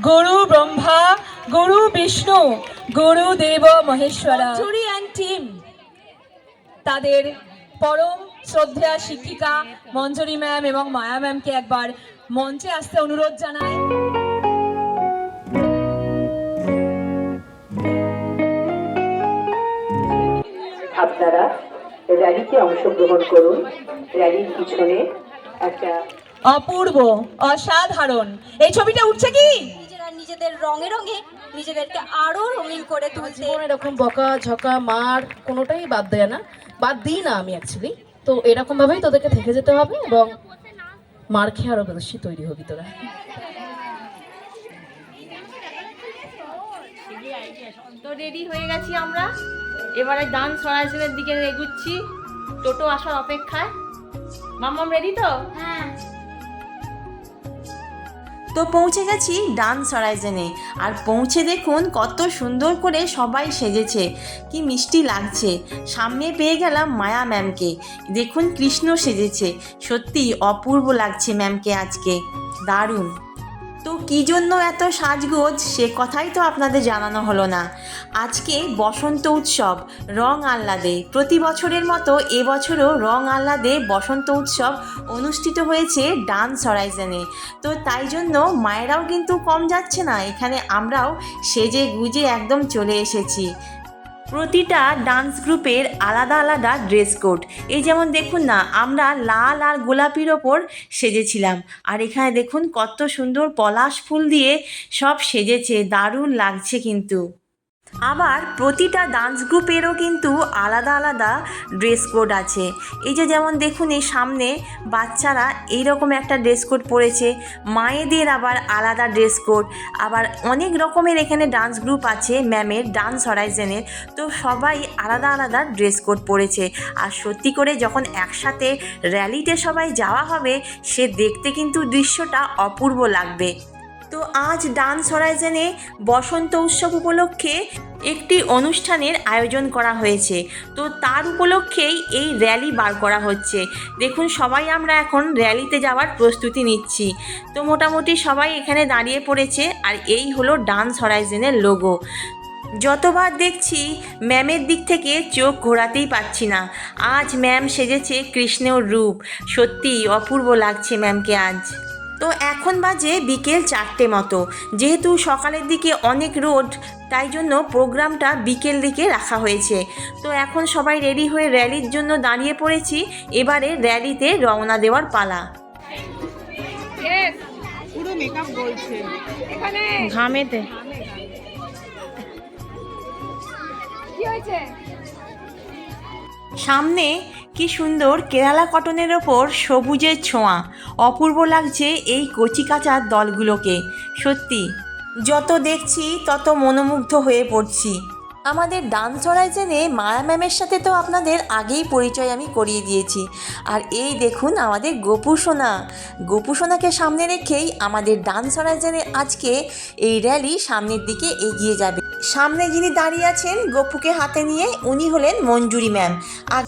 Guru Brahma Guru Vishnu Guru Dev Maheshwara and team তাদের পরম শ্রদ্ধা শিক্ষিকা মঞ্জরি ম্যাম এবং মায়া ম্যামকে একবার মঞ্চে আসতে অনুরোধ জানায় আপনারা র্যালিতে অংশগ্রহণ করুন। র্যালির পিছনে একটা অপূর্ব অসাধারণ। এই ছবিটা উঠছে কি? নিজেরা নিজেদের রঙে রঙে নিজেদেরকে আরও রঙিন করে তুলতে জীবন এরকম বকা ঝকা মার কোনোটাই বাদ দেয় না। বাদ দিই না আমি অ্যাকচুয়ালি তো এরকম ভাবেই তোদেরকে থেকে যেতে হবে এবং মার খেয়ে আরও বেশি তৈরি হবি তোরা। তো রেডি হয়ে গেছি আমরা। এবারে ডান্স হরাইজনের দিকে এগুচ্ছি। টোটো আসার অপেক্ষায়। মাম্মাম রেডি তো? তো পৌঁছে গেছি ডান্স হরাইজেনে আর পৌঁছে দেখুন কত সুন্দর করে সবাই সেজেছে। কি মিষ্টি লাগছে। সামনে পেয়ে গেলাম মায়া ম্যামকে। দেখুন কৃষ্ণ সেজেছে। সত্যি অপূর্ব লাগছে ম্যামকে আজকে। দারুণ। তো কী জন্য এত সাজগোজ? সে কথাই তো আপনাদের জানানো হলো না। আজকে বসন্ত উৎসব, রং আহ্লাদে। প্রতি বছরের মতো এবছরও রং আহ্লাদে বসন্ত উৎসব অনুষ্ঠিত হয়েছে ডান্স হরাইজনে। তো তাই জন্য মায়েরাও কিন্তু কম যাচ্ছে না। এখানে আমরাও সেজে গুজে একদম চলে এসেছি। প্রতিটা ডান্স গ্রুপের আলাদা আলাদা ড্রেস কোড এই যেমন দেখুন না, আমরা লাল আর গোলাপির ওপর সেজেছিলাম। আর এখানে দেখুন কত সুন্দর পলাশ ফুল দিয়ে সব সেজেছে, দারুণ লাগছে কিন্তু। আবার প্রতিটা ডান্স গ্রুপেরও কিন্তু আলাদা আলাদা ড্রেস কোড আছে। এই যে যেমন দেখুন, এই সামনে বাচ্চারা এইরকম একটা ড্রেস কোড পরেছে, মায়েদের আবার আলাদা ড্রেস কোড আবার অনেক রকমের এখানে ডান্স গ্রুপ আছে ম্যামের ডান্স হরাইজেনের তো সবাই আলাদা আলাদা ড্রেস কোড পরেছে। আর সত্যি করে যখন একসাথে র্যালিতে সবাই যাওয়া হবে, সে দেখতে কিন্তু দৃশ্যটা অপূর্ব লাগবে। তো আজ ডান্স হরাইজনে বসন্ত উৎসব উপলক্ষে একটি অনুষ্ঠানের আয়োজন করা হয়েছে। তো তার উপলক্ষেই এই র্যালি বার করা হচ্ছে। দেখুন, সবাই আমরা এখন র্যালিতে যাওয়ার প্রস্তুতি নিচ্ছি। তো মোটামুটি সবাই এখানে দাঁড়িয়ে পড়েছে, আর এই হলো ডান্স হরাইজনের লোগো। যতবার দেখছি, ম্যামের দিক থেকে চোখ ঘোরাতেই পাচ্ছি না। আজ ম্যাম সেজেছে কৃষ্ণর রূপ। সত্যি অপূর্ব লাগছে ম্যামকে আজ। তো এখন বাজে বিকেল চারটে মতো। যেহেতু সকালের দিকে অনেক রোড তাই জন্য প্রোগ্রামটা বিকেল দিকে রাখা হয়েছে। তো এখন সবাই রেডি হয়ে র্যালির জন্য দাঁড়িয়ে পড়েছি। এবারে র্যালিতে রওনা দেওয়ার পালা। ঘামেতে। সামনে কি সুন্দর কেরালা কটনের ওপর সবুজের ছোঁয়া। অপূর্ব লাগছে এই কচিকাচার দলগুলোকে। সত্যি, যত দেখছি তত মনোমুগ্ধ হয়ে পড়ছি। আমাদের ডান্স হরাইজেনে মায়া ম্যামের সাথে তো আপনাদের আগেই পরিচয় আমি করিয়ে দিয়েছি। আর এই দেখুন আমাদের গোপু সোনা। গোপু সোনাকে সামনে রেখেই আমাদের ডান্স হরাইজেনে আজকে এই র্যালি সামনের দিকে এগিয়ে যাবে। সামনে যিনি দাঁড়িয়ে আছেন গোপুকে হাতে নিয়ে উনি হলেন মঞ্জুরি ম্যাম। আর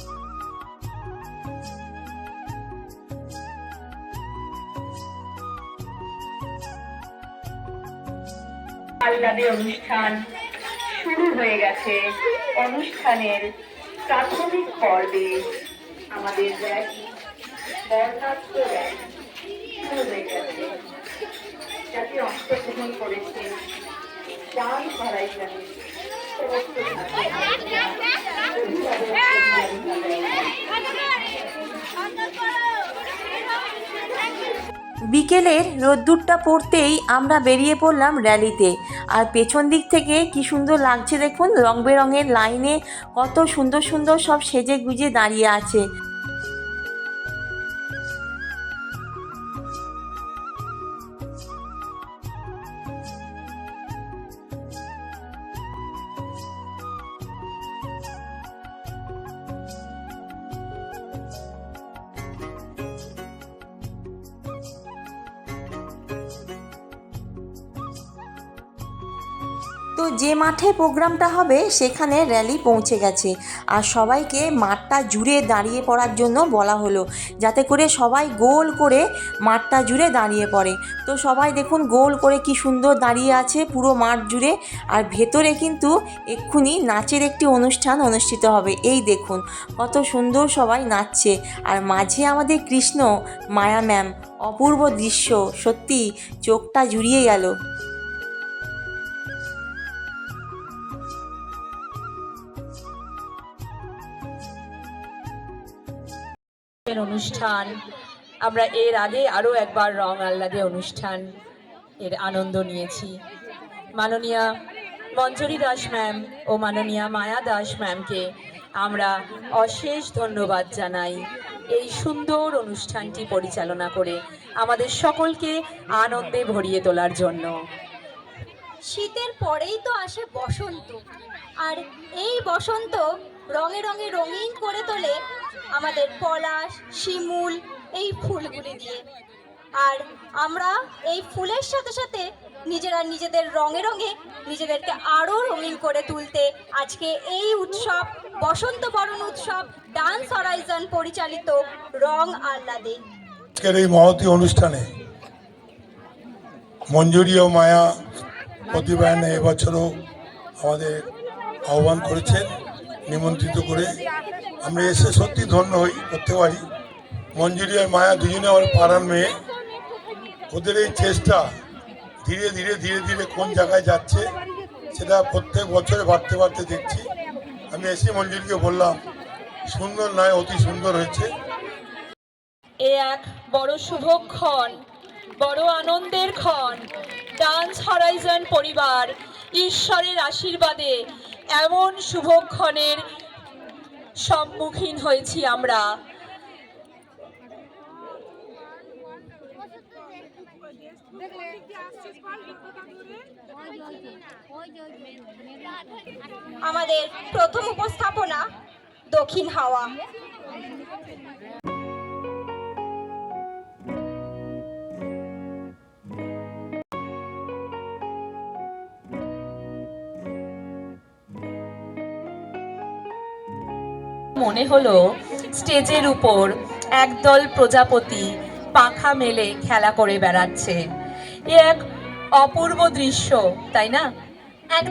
অনুষ্ঠান শুরু হয়ে গেছে অনুষ্ঠানের প্রাথমিক পর্বে আমাদের র্যালি বর্ণাঢ্য র্যালি শুরু হয়ে গেছে যাতে অংশগ্রহণ করেছে ডান্স হরাইজনে সমস্ত বিকেলের রোদ্দুরটা পড়তেই আমরা বেরিয়ে পড়লাম র্যালিতে। আর পেছন দিক থেকে কি সুন্দর লাগছে দেখুন, রং বেরঙের লাইনে কত সুন্দর সুন্দর সব সেজে গুজে দাঁড়িয়ে আছে। তো তো যে মাঠে প্রোগ্রামটা হবে, সেখানে র্যালি পৌঁছে গেছে। আর সবাইকে মাঠটা জুড়ে দাঁড়িয়ে পড়ার জন্য বলা হলো, যাতে করে সবাই গোল করে মাঠটা জুড়ে দাঁড়িয়ে পড়ে। তো সবাই দেখুন, গোল করে কি সুন্দর দাঁড়িয়ে আছে পুরো মাঠ জুড়ে। আর ভেতরে কিন্তু এক্ষুনি নাচের একটি অনুষ্ঠান অনুষ্ঠিত হবে, এই দেখুন, কত সুন্দর সবাই নাচছে। আর মাঝে আমাদের কৃষ্ণ, মায়া ম্যাম, অপূর্ব দৃশ্য, সত্যি চোখটা জুড়িয়ে গেল। এর অনুষ্ঠান। আমরা এর আগে আরও একবার রং আহ্লাদে অনুষ্ঠান এর আনন্দ নিয়েছি। মাননীয়া মঞ্জরি দাস ম্যাম ও মাননীয়া মায়া দাস ম্যামকে আমরা অশেষ ধন্যবাদ জানাই এই সুন্দর অনুষ্ঠানটি পরিচালনা করে আমাদের সকলকে আনন্দে ভরিয়ে তোলার জন্য। শীতের পরেই তো আসে বসন্ত। আর এই বসন্ত রঙে রঙে রঙিন করে তোলে আমাদের পলাশ, শিমুল, এই ফুলগুলি দিয়ে। আর আমরা এই ফুলের সাথে সাথে নিজেরা নিজেদের রঙে রঙে নিজেদেরকে আরও রঙিন করে তুলতে আজকে এই উৎসব, বসন্ত বরণ উৎসব, ডান্স হরাইজন পরিচালিত রং আহ্লাদে। আজকের এই মহতী অনুষ্ঠানে মঞ্জুরি ও মায়া প্রতিবায়নে এবছরও আমাদের আহ্বান করেছেন, নিমন্ত্রিত করে। আমরা এসে সত্যি ধন্য হই, করতে পারি। মঞ্জুরি আর মায়া দুজনে আমার পাড়ার মেয়ে। ওদের এই চেষ্টা ধীরে ধীরে ধীরে ধীরে কোন জায়গায় যাচ্ছে, সেটা প্রত্যেক বছরে বাড়তে বাড়তে দেখছি। আমি এসে মঞ্জুরিকে বললাম, সুন্দর নয়, অতি সুন্দর হয়েছে। এ এক বড় শুভক্ষণ। বড় আনন্দের ক্ষণ। ডান্স হরাইজন পরিবার ঈশ্বরের আশীর্বাদে এমন শুভক্ষণের সম্মুখীন হয়েছি আমরা। আমাদের প্রথম উপস্থাপনা দক্ষিণ হাওয়া। মনে হলো স্টেজের উপর একদল প্রজাপতি পাখা মেলে খেলা করে বেড়াচ্ছে। এ এক অপূর্ব দৃশ্য, তাই না?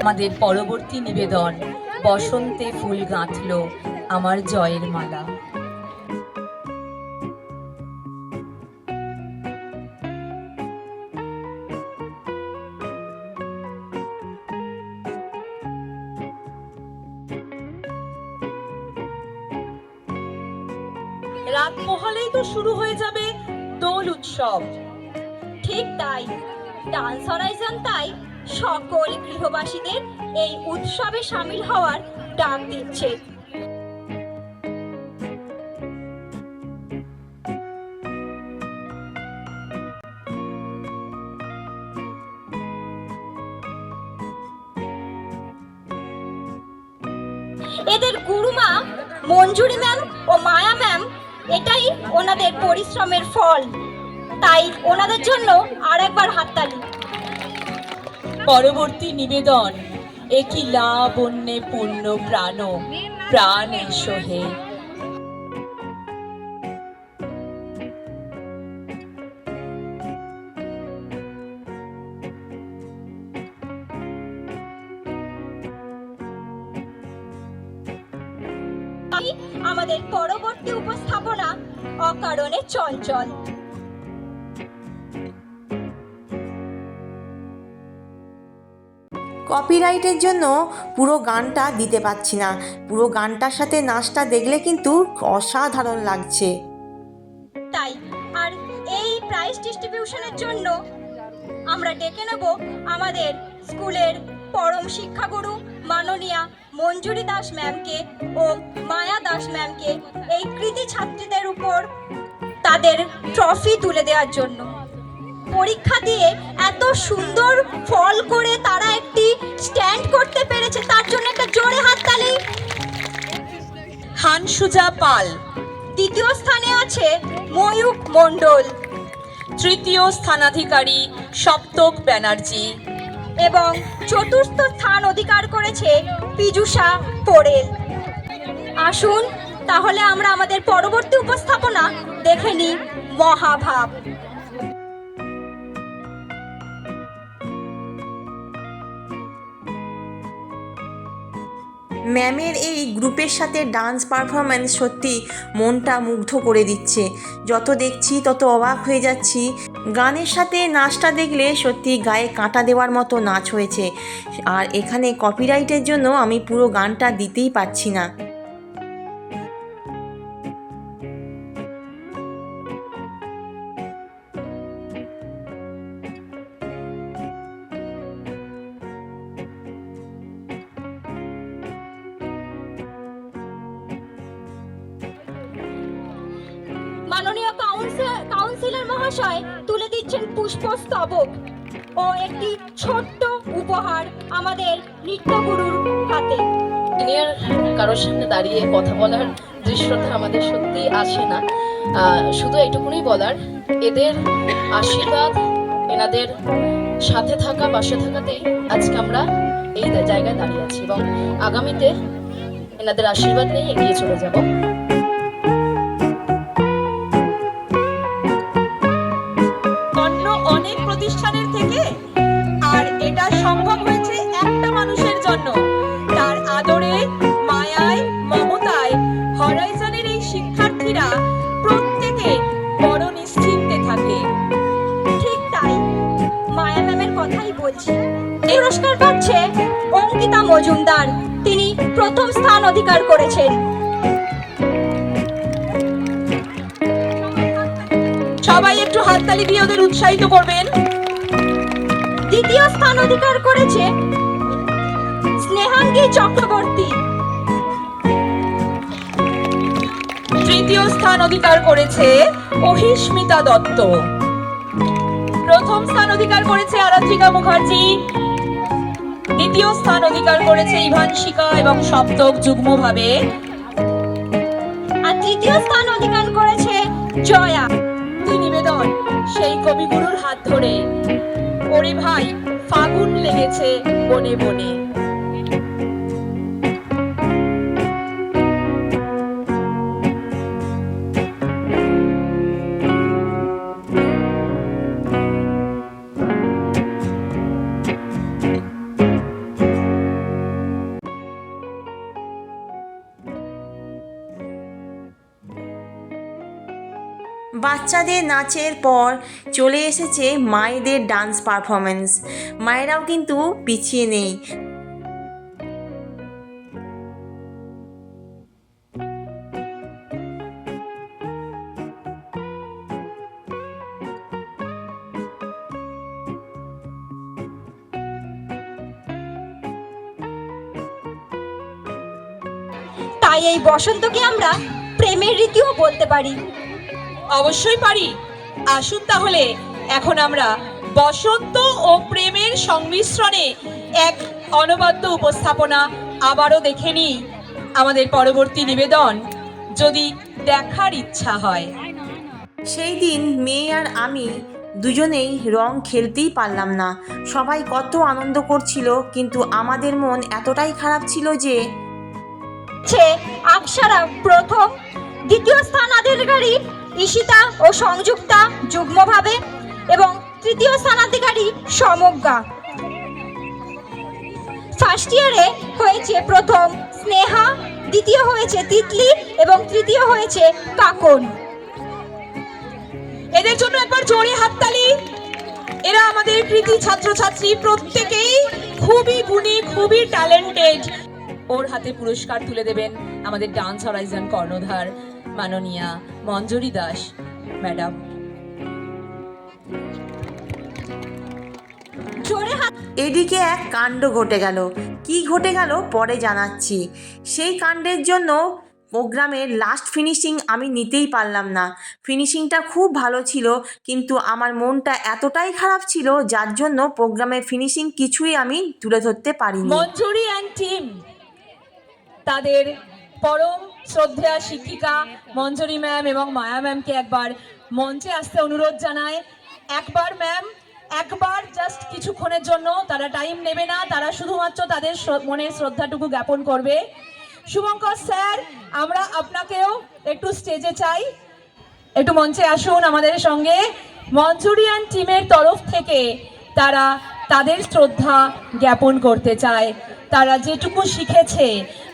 আমাদের পরবর্তী নিবেদন, বসন্তে ফুল গাঁথল আমার জয়ের মালা। রাত পোহালেই তো শুরু হয়ে যাবে দোল উৎসব। ঠিক তাই। ডান্স হরাইজন তাই সকল গৃহবাসীদের এই উৎসবে সামিল হওয়ার ডাক দিচ্ছে। এদের গুরুমা মঞ্জুরি ম্যাম ও মায়া ওনাদের পরিশ্রমের ফল। তাই ওনাদের জন্য আর একবার হাততালি। পরবর্তী নিবেদন একই লাবণ্যে পূর্ণ প্রাণ প্রাণ সোহে। পরবর্তী উপস্থাপনা অকারণে চঞ্চল। কপিরাইটের জন্য পুরো গানটা দিতে পারছি না। পুরো গানটার সাথে নাচটা দেখলে কিন্তু অসাধারণ লাগছে। তাই আর এই প্রাইজ ডিস্ট্রিবিউশনের জন্য আমরা ডেকে নেব আমাদের স্কুলের পরম শিক্ষাগুরু মাননীয়া মঞ্জুরি দাস ম্যামকে ও মায়া দাস ম্যামকে এই কৃতি ছাত্রীদের উপর তাদের ট্রফি তুলে দেওয়ার জন্য। পরীক্ষা দিয়ে এত সুন্দর ফল করে তারা একটি স্ট্যান্ড করতে পেরেছে, তার জন্য একটা জোরে হাততালি। হানসুজা পাল, দ্বিতীয় স্থানে আছে ময়ূক মণ্ডল, তৃতীয় স্থানাধিকারী সপ্তক ব্যানার্জি। এবং চতুর্থ স্থান অধিকার করেছে পীযুষা পোড়েল। আসুন, তাহলে আমরা আমাদের পরবর্তী উপস্থাপনা দেখে নিই মহাভাব। ম্যামের এই গ্রুপের সাথে ডান্স পারফরম্যান্স সত্যি মনটা মুগ্ধ করে দিচ্ছে। যত দেখছি তত অবাক হয়ে যাচ্ছি। গানের সাথে নাচটা দেখলে সত্যি গায়ে কাঁটা দেওয়ার মতো নাচ হয়েছে। আর এখানে কপিরাইটের জন্য আমি পুরো গানটা দিতেই পারছি না। মহাশয়, তুলে দিচ্ছেন পুষ্পস্তবক। ও একটি ছোট্ট উপহার আমাদের নৃত্যগুরুর হাতে। সিনিয়র কারোর সামনে দাঁড়িয়ে কথা বলার দৃশ্যটা আমাদের সত্যি আসে না। শুধু এটুকুনি বলার, এদের আশীর্বাদ, এনাদের সাথে থাকা, পাশে থাকাতেই আজকে আমরা এই জায়গায় দাঁড়িয়ে আছি এবং আগামীতে এনাদের আশীর্বাদ নিয়ে এগিয়ে চলে যাব। কথাই বলছি। পুরস্কার পাচ্ছে অঙ্কিতা মজুমদার। তিনি প্রথম স্থান অধিকার করেছেন। সবাই একটু হাততালি দিয়ে ওদের উৎসাহিত করবেন। দ্বিতীয় স্থান অধিকার করেছে স্নেহাঙ্গী চক্রবর্তী। তৃতীয় স্থান অধিকার করেছে অহিস্মিতা দত্ত। প্রথম স্থান অধিকার করেছে আরাত্রিকা মুখার্জি। দ্বিতীয় স্থান অধিকার করেছে ইভানশিকা এবং সপ্তক যুগ্মভাবে। আর তৃতীয় স্থান অধিকার করেছে জয়া। নিবেদন, সেই কবিগুরুর হাত ধরে। ওরে ভাই, ফাগুন লেগেছে বনে বনে। বাচ্চাদের নাচের পর চলে এসেছে মায়েদের ডান্স পারফরমেন্স মায়েরাও কিন্তু পিছিয়ে নেই। তাই এই বসন্তকে আমরা প্রেমের রীতিও বলতে পারি। অবশ্যই পারি। আসুন তাহলে এখন আমরা বসন্ত ও প্রেমের সংমিশ্রণে এক অনবদ্য উপস্থাপনা আবারও দেখে নিই। আমাদের পরবর্তী নিবেদন যদি দেখার ইচ্ছা হয়। সেই দিন মেয়ে আর আমি দুজনেই রং খেলতেই পারলাম না। সবাই কত আনন্দ করছিল কিন্তু আমাদের মন এতটাই খারাপ ছিল যে আকসারা প্রথম দ্বিতীয় স্থান অধিকারী ঈশিতা ও সংযুক্তা যুগ্মভাবে এবং তৃতীয় স্থানাধিকারী সমজ্ঞা। ফার্স্ট ইয়ারে হয়েছে প্রথম স্নেহা, দ্বিতীয় হয়েছে তিতলি এবং তৃতীয় হয়েছে কাকন। এদের জন্য একবার জোরে হাততালি। এরা আমাদের কৃতি ছাত্রছাত্রী প্রত্যেকেই খুবই গুণী, খুবই ট্যালেন্টেড ওর হাতে পুরস্কার তুলে দেবেন আমাদের ডান্স হরাইজন কর্ণধার মাননীয়া মঞ্জুরি দাস ম্যাডাম। এদিকে এক কাণ্ড ঘটে গেল। কি ঘটে গেল পরে জানাচ্ছি। সেই কাণ্ডের জন্য প্রোগ্রামের লাস্ট ফিনিশিং আমি নিতেই পারলাম না। ফিনিশিংটা খুব ভালো ছিল কিন্তু আমার মনটা এতটাই খারাপ ছিল যার জন্য প্রোগ্রামের ফিনিশিং কিছুই আমি তুলে ধরতে পারিনি। মঞ্জুরি অ্যান্ড টিম তাদের পরম শ্রদ্ধেয়া শিক্ষিকা মঞ্জুরি ম্যাম এবং মায়া ম্যামকে একবার মঞ্চে আসতে অনুরোধ জানায়। একবার ম্যাম, একবার জাস্ট কিছুক্ষণের জন্য, তারা টাইম নেবে না, তারা শুধুমাত্র তাদের মনের শ্রদ্ধাটুকু জ্ঞাপন করবে। শুভঙ্কর স্যার, আমরা আপনাকেও একটু স্টেজে চাই। একটু মঞ্চে আসুন আমাদের সঙ্গে। মঞ্চুরিয়ান টিমের তরফ থেকে তারা তাদের শ্রদ্ধা জ্ঞাপন করতে চায়। তারা যেটুকু শিখেছে,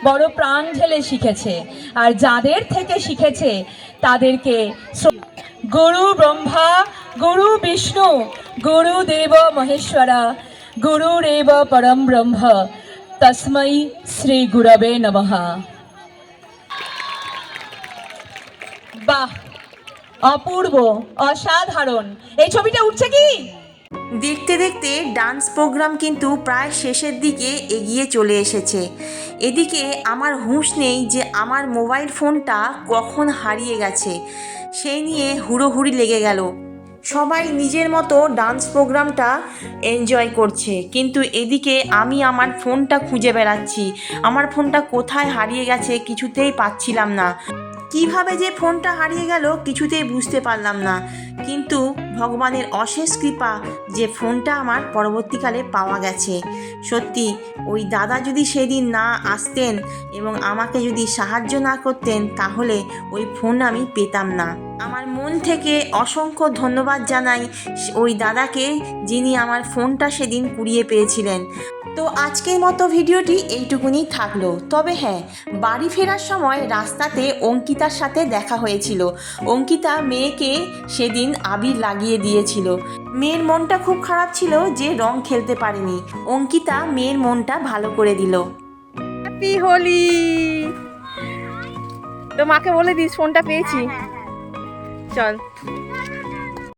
বড় প্রাণ ঢেলে শিখেছে। আর যাদের থেকে শিখেছে, তাদেরকে গুরু ব্রহ্মা, গুরু বিষ্ণু, গুরু দেব মহেশ্বরা গুরুরেব পরম ব্রহ্ম তস্मै শ্রী গুরবে নমঃ। বাহ! অপূর্ব, অসাধারণ। এই ছবিটা উঠছে কি? দেখতে দেখতে ডান্স প্রোগ্রাম কিন্তু প্রায় শেষের দিকে এগিয়ে চলে এসেছে। এদিকে আমার হুঁশ নেই যে আমার মোবাইল ফোনটা কখন হারিয়ে গেছে। সেই নিয়ে হুড়োহুড়ি লেগে গেল। সবাই নিজের মতো ডান্স প্রোগ্রামটা এনজয় করছে। কিন্তু এদিকে আমি আমার ফোনটা খুঁজে বেড়াচ্ছি। আমার ফোনটা কোথায় হারিয়ে গেছে কিছুতেই পাচ্ছিলাম না। কীভাবে যে ফোনটা হারিয়ে গেল কিছুতেই বুঝতে পারলাম না। কিন্তু ভগবানের অশেষ কৃপা যে ফোনটা আমার পরবর্তীকালে পাওয়া গেছে। সত্যি, ওই দাদা যদি সেদিন না আসতেন এবং আমাকে যদি সাহায্য না করতেন, তাহলে ওই ফোন আমি পেতাম না। আমার মন থেকে অসংখ্য ধন্যবাদ জানাই ওই দাদাকে যিনি আমার ফোনটা সেদিন কুড়িয়ে পেয়েছিলেন। তো আজকের মতো ভিডিওটি এইটুকুনি থাকল। তবে হ্যাঁ বাড়ি ফেরার সময় রাস্তাতে অঙ্কিতার সাথে দেখা হয়েছিল। অঙ্কিতা মেয়েকে সেদিন আবির লাগিয়ে দিয়েছিল। মেয়ের মনটা খুব খারাপ ছিল যে রং খেলতে পারেনি। অঙ্কিতা মেয়ের মনটা ভালো করে দিল। হ্যাপি হোলি! তো মাকে বলে দিস ফোনটা পেয়েছি। চল।